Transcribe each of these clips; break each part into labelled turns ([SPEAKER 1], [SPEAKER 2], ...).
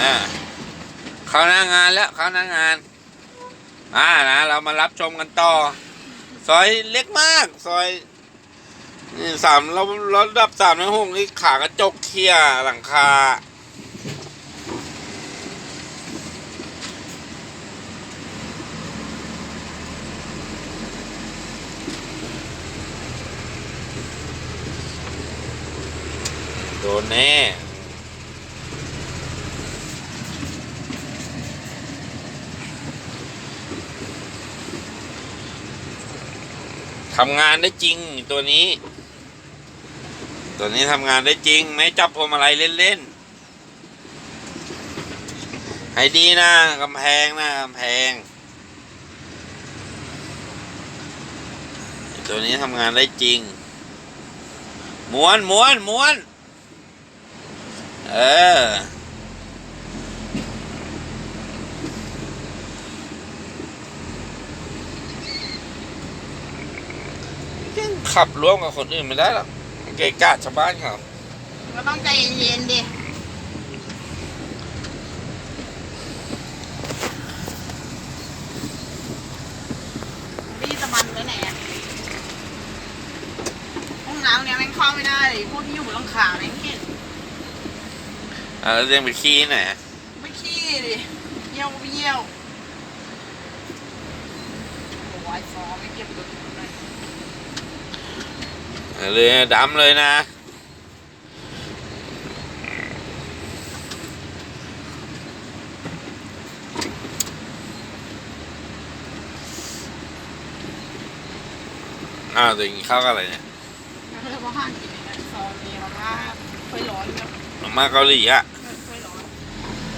[SPEAKER 1] อ่าเข้าหน้างานแล้วเข้าหน้างาน อ่านะเรามารับชมกันต่อ ซอยเล็กมาก ซอยนี่สามเราเราดับสามในหกนี่ขากระจกเทียหลังคา โดนแน่ ทำงานได้จริงตัวนี้ ตัวนี้ทำงานได้จริง ไม่จับพวงมาลัยเล่นๆ ให้ดีนะกำแพงนะกำแพง ตัวนี้ทำงานได้จริง ม้วนม้วนม้วน เออ ขับร่วมกับคนอื่นไม่ได้หรอกเกะกะชาวบ้านเขา
[SPEAKER 2] ก็ต้องใจเย็นๆดิพี่ตะมันไว้ไหนอะห้องน้ำเนี่ยแม่งเข้าไม่ได้เลยพวกที่อยู่บนหลังคาแม่งเห็น
[SPEAKER 1] อะแล้วเรียงไปขี้ไหนอะ
[SPEAKER 2] ไม่ขี้ดิเยี่ยวก็ไม่เยี่ยวโอ้ยฟอไม่เก็บตัวเลย
[SPEAKER 1] อะ เลยดำเลยนะอ้าวตัวกินข้าวกับอะไรเนี่ย
[SPEAKER 2] แล้วก็จะมาห้างกินเนี่ยซองมีมาม่าถ้วยร้อนแบบ
[SPEAKER 1] มาม่าเกาหลีอะ
[SPEAKER 2] ถ้วยร้อน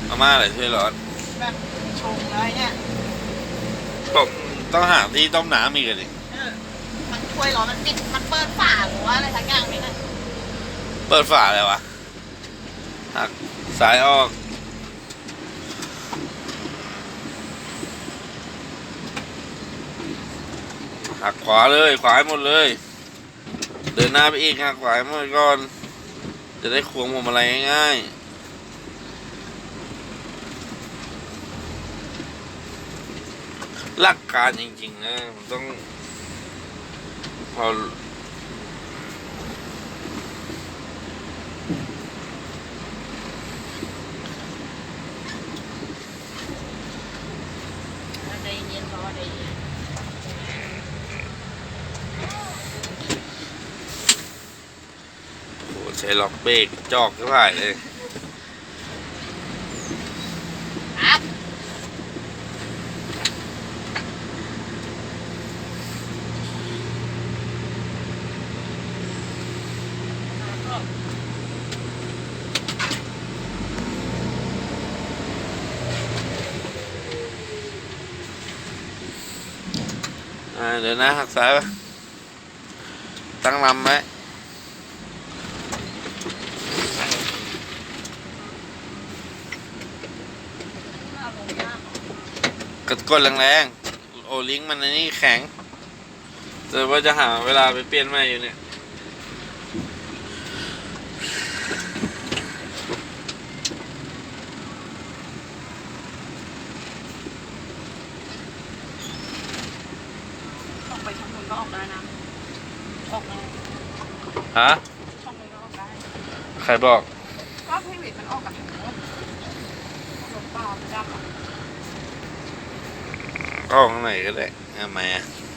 [SPEAKER 1] มาม่าอะไรถ้วยร้อน
[SPEAKER 2] แบบชงเลยเนี่ย
[SPEAKER 1] ต้องต้องหาที่ต้มน้ำอีกอะดิ
[SPEAKER 2] เออ มันถ้วยร้อมันติด มันเปิดฝาหรือว่าอะไรสักอย่างนี่นะ
[SPEAKER 1] เปิดฝาเลยวะหักสายออก หักขวาเลย ขวาหมดเลย เดินหน้าไปอีกหักขวาให้หมดก่อน จะได้ควงผมอะไรง่ายๆหลักการจริงๆนะมันต้อง พอ
[SPEAKER 2] ใจเย็นรอใจเย็น
[SPEAKER 1] โอ้ใช้ล็อกเบรกจอกก็ผ่ายเลย
[SPEAKER 2] ครับ
[SPEAKER 1] อ่าเดี๋ยวนะหักซ้ายไปตั้งลำไหมกดกดแรงๆ โอลิงมันอันนี้แข็งแต่ว่าจะหาเวลาไปเปลี่ยนใหม่อยู่เนี่ย
[SPEAKER 2] ออกไปช่องนู้นก็ออกได้นะ ออกได้
[SPEAKER 1] ฮะ
[SPEAKER 2] ช่องนู้นก็ออกได้
[SPEAKER 1] ใครบอก
[SPEAKER 2] ก็พี่วิทย์มันออกกับทางโน้นรถเปล่าไม่ได้หรอก
[SPEAKER 1] ก็ข้างไหนก็ได้ทำไมอะ
[SPEAKER 2] เ